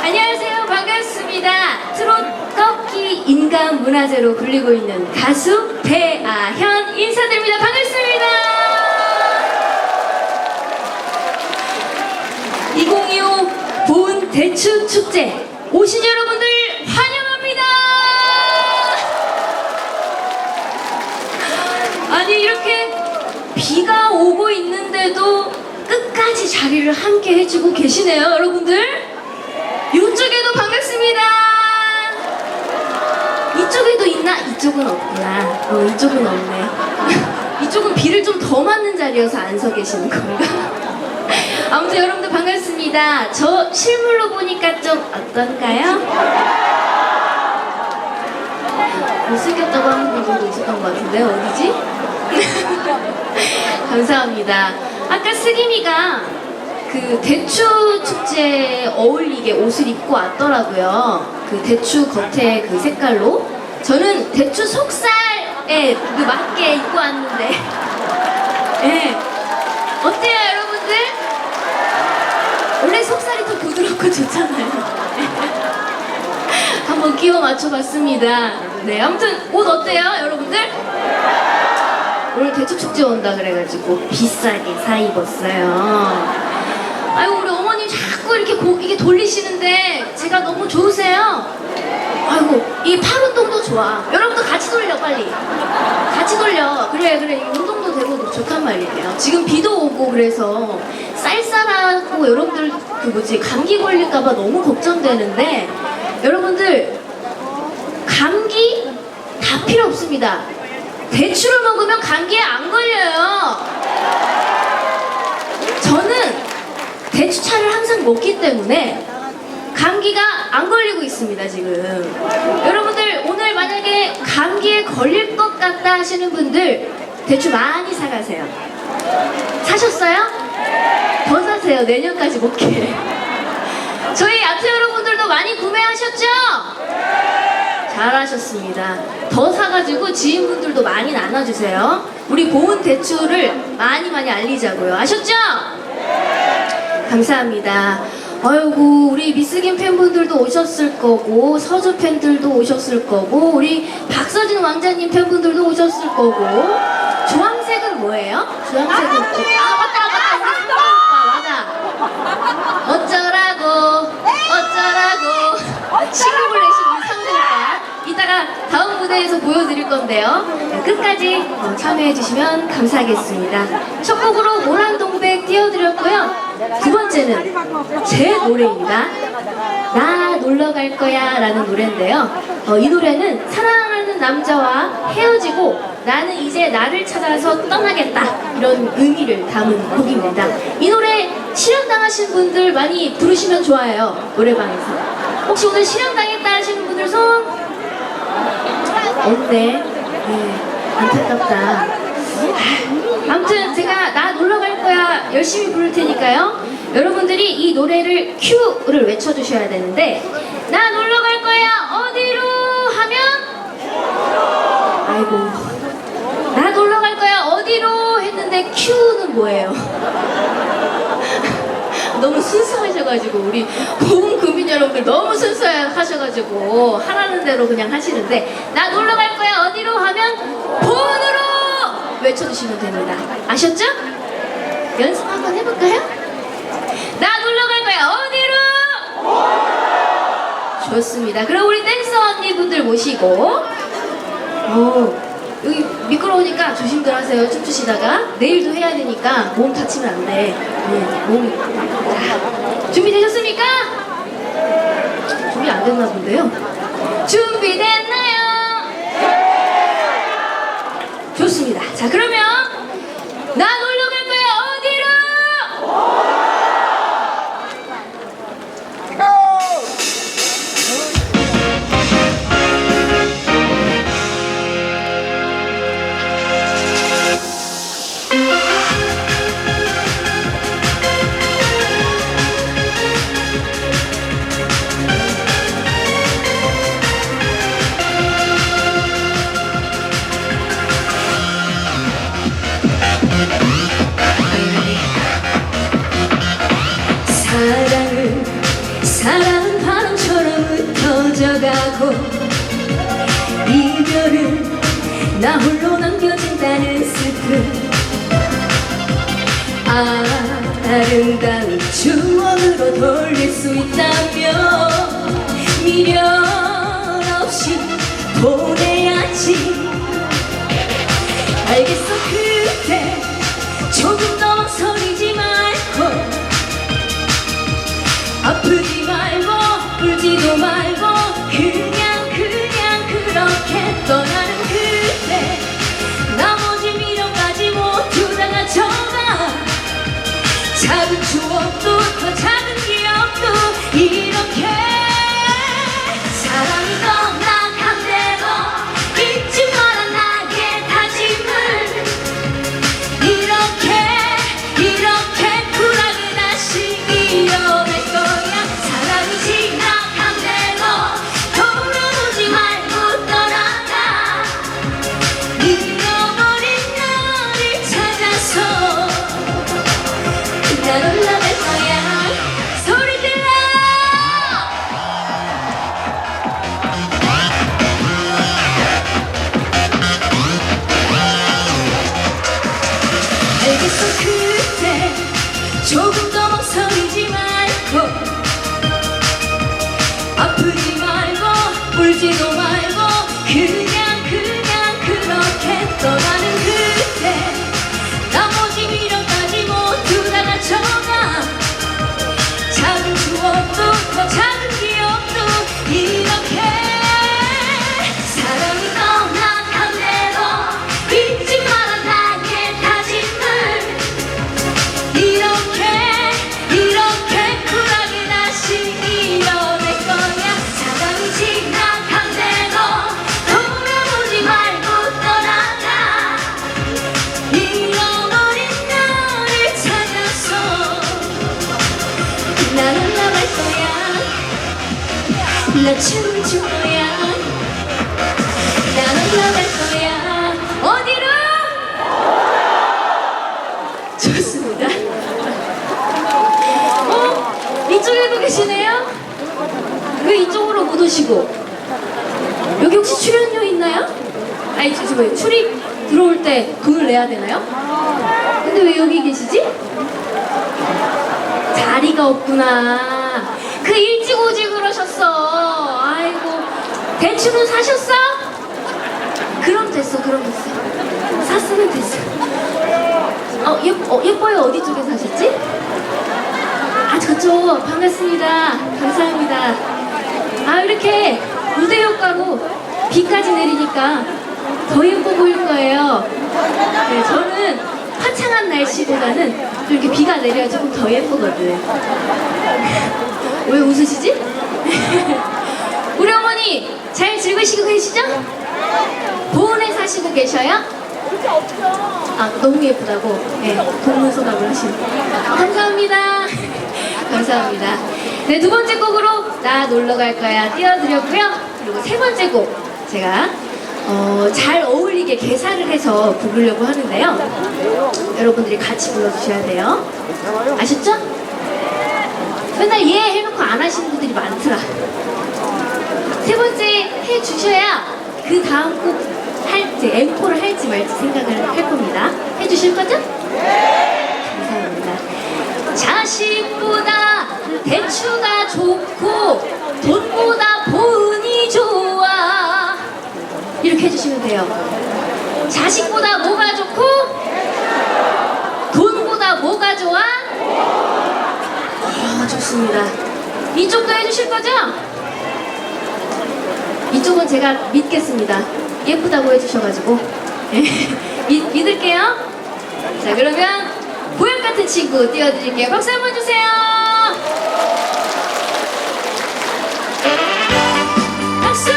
안녕하세요. 반갑습니다. 트롯 꺾기 인간 문화재로 불리고 있는 가수 배아현 인사드립니다. 반갑습니다. 2025 보은 축제 오신 여러분들 환영합니다. 아니 이렇게 비가 오고 있는데도 끝까지 자리를 함께 해주고 계시네요, 여러분들. 이쪽에도 반갑습니다. 이쪽에도 있나? 이쪽은 없구나. 어, 이쪽은 없네. 이쪽은 비를 좀 더 맞는 자리여서 안 서 계시는 건가? 아무튼 여러분들 반갑습니다. 저 실물로 보니까 좀 어떤가요? 못생겼다고 하는 분들도 있었던 것 같은데 어디지? 감사합니다. 아까 스기미가 그 대추 축제에 어울리게 옷을 입고 왔더라고요. 그 대추 겉에 그 색깔로. 저는 대추 속살에 그 맞게 입고 왔는데. 예. 어때요, 여러분들? 원래 속살이 더 부드럽고 좋잖아요. 한번 끼워 맞춰봤습니다. 네, 아무튼 옷 어때요, 여러분들? 오늘 대추 축제 온다 그래가지고 비싸게 사 입었어요. 아이고 우리 어머님 자꾸 이렇게 고, 이게 돌리시는데 제가 너무 좋으세요. 아이고 이 팔 운동도 좋아. 여러분도 같이 돌려 빨리. 같이 돌려. 그래 그래 이 되고 좋단 말이에요. 지금 비도 오고 그래서 쌀쌀하고 여러분들 그 뭐지 감기 걸릴까봐 너무 걱정되는데 여러분들 감기 다 필요 없습니다. 대추를 먹으면 감기에 안 걸려요. 저는 대추차를 항상 먹기 때문에 감기가 안 걸리고 있습니다, 지금. 여러분들, 오늘 만약에 감기에 걸릴 것 같다 하시는 분들, 대추 많이 사가세요. 사셨어요? 더 사세요. 내년까지 먹게. 저희 아트 여러분들도 많이 구매하셨죠? 잘하셨습니다. 더 사가지고 지인분들도 많이 나눠주세요. 우리 보은 대추를 많이 많이 알리자고요. 아셨죠? 감사합니다. 아이고 우리 미스김 팬분들도 오셨을 거고 서주 팬들도 오셨을 거고 우리 박서진 왕자님 팬분들도 오셨을 거고 주황색은 뭐예요? 주황색은 아 맞다. 맞다 우리 상대 오빠 맞아. 어쩌라고 어쩌라고. 신곡을 내신 우리 상대 오빠 이따가 다음 무대에서 보여드릴 건데요. 네, 끝까지 어, 참여해 주시면 감사하겠습니다. 첫 곡으로 모란동백 띄워드렸고요. 두 번째는 제 노래입니다. 나 놀러 갈 거야 라는 노래인데요. 어, 이 노래는 사랑하는 남자와 헤어지고 나는 이제 나를 찾아서 떠나겠다 이런 의미를 담은 곡입니다. 이 노래 실현당하신 분들 많이 부르시면 좋아요. 노래방에서. 혹시 오늘 실현당했다 하시는 분들 손? 없네. 네, 안타깝다. 아무튼 제가 나 놀러 갈 거야 열심히 부를 테니까요. 여러분들이 이 노래를 큐를 외쳐주셔야 되는데 나 놀러 갈 거야 어디로 하면 아이고 했는데 큐는 뭐예요? 너무 순수하셔가지고 우리 고은 구민 여러분들 너무 순수하셔가지고 하라는 대로 그냥 하시는데 나 놀러 갈 거야 어디로 하면 본으로 외쳐주시면 됩니다 아셨죠? 연습 한번 해볼까요? 나 놀러 갈 거야 어디로? 좋습니다 그럼 우리 댄서 언니분들 모시고 오, 여기 미끄러우니까 조심들 하세요. 춤추시다가 내일도 해야 되니까 몸 다치면 안 돼. 네, 몸. 자, 준비되셨습니까? 준비 안 됐나 본데요. 준비됐나요? 좋습니다. 자, 그러면 나놀 아름다운 추억으로 돌릴 수 있다면 미련 오시고 여기 혹시 출연료 있나요? 아니 저, 저 뭐예요 출입 들어올 때 돈을 내야 되나요? 근데 왜 여기 계시지? 자리가 없구나. 그 일찍 오지 그러셨어. 아이고. 대추는 사셨어? 그럼 됐어, 그럼 됐어. 샀으면 됐어. 어, 예, 어, 예뻐요. 어디 쪽에 사셨지? 아, 저쪽 반갑습니다. 감사합니다. 아, 이렇게 무대 효과로 비까지 내리니까 더 예뻐 보일 거예요. 네, 저는 화창한 날씨보다는 좀 이렇게 비가 내려야 조금 더 예쁘거든. 왜 웃으시지? 우리 어머니 잘 즐기시고 계시죠? 보은에 사시고 계셔요? 아 너무 예쁘다고 네, 동문서답을 하시는 감사합니다 감사합니다 네 두 번째 곡으로 나 놀러 갈 거야 띄워드렸고요 그리고 세 번째 곡 제가 어, 잘 어울리게 개사를 해서 부르려고 하는데요 여러분들이 같이 불러주셔야 돼요 아셨죠? 맨날 예 해놓고 안 하시는 분들이 많더라 세 번째 해 주셔야 그 다음 곡 할지 앵콜을 할지 말지 생각을 할 겁니다. 해 주실 거죠? 자식보다 대추가 좋고 돈보다 보은이 좋아 이렇게 해주시면 돼요. 자식보다 뭐가 좋고 돈보다 뭐가 좋아? 아, 좋습니다. 이쪽도 해주실 거죠? 이쪽은 제가 믿겠습니다. 예쁘다고 해주셔가지고 예, 믿, 믿을게요. 자 그러면 같은 친구 띄워드릴게요. 박수 한번 주세요. 박수.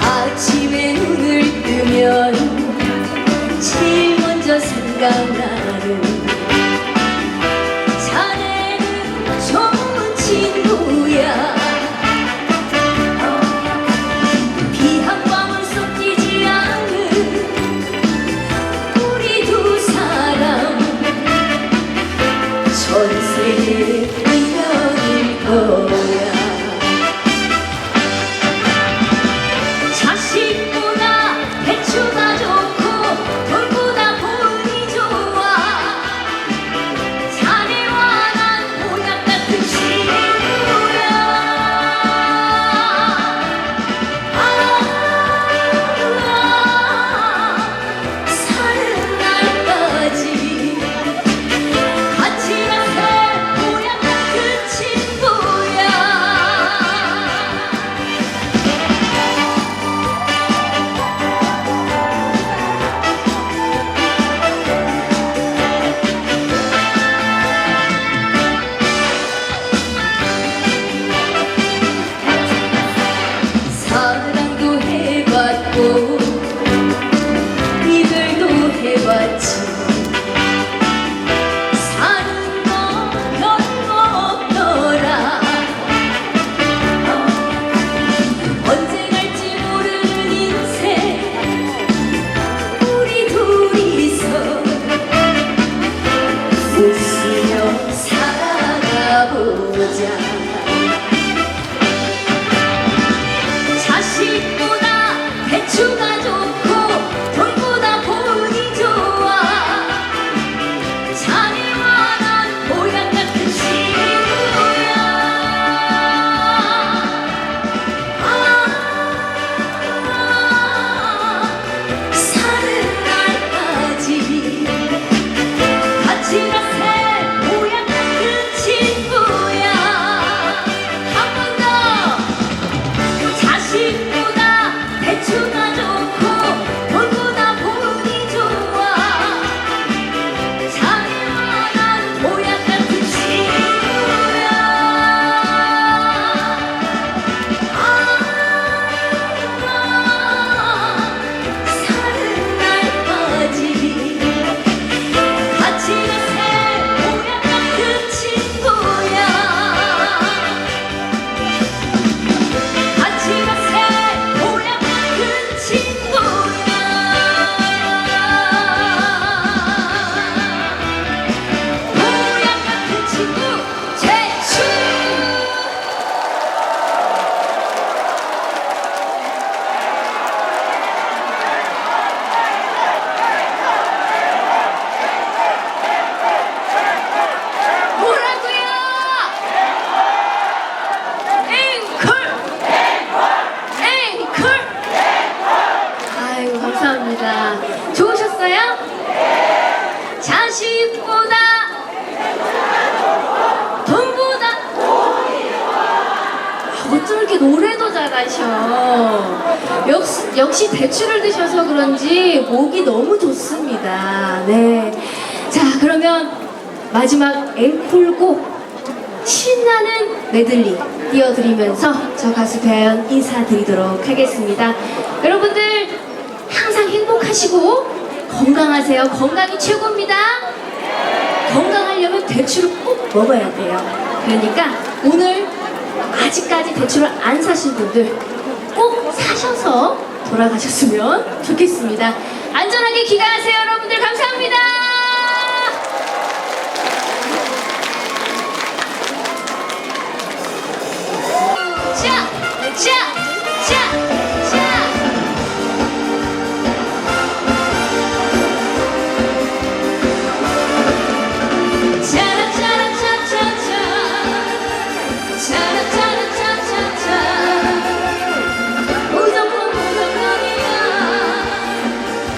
아침에 눈을 뜨면 제일 먼저 생각 역시, 대추를 드셔서 그런지 목이 너무 좋습니다. 네. 자, 그러면 마지막 앵콜곡 신나는 메들리 띄워드리면서 저 가수 배아연 인사드리도록 하겠습니다. 여러분들 항상 행복하시고 건강하세요. 건강이 최고입니다. 건강하려면 대추를 꼭 먹어야 돼요. 그러니까 오늘 아직까지 대추를 안 사신 분들 꼭 사셔서 돌아가셨으면 좋겠습니다. 안전하게 귀가하세요, 여러분들. 감사합니다.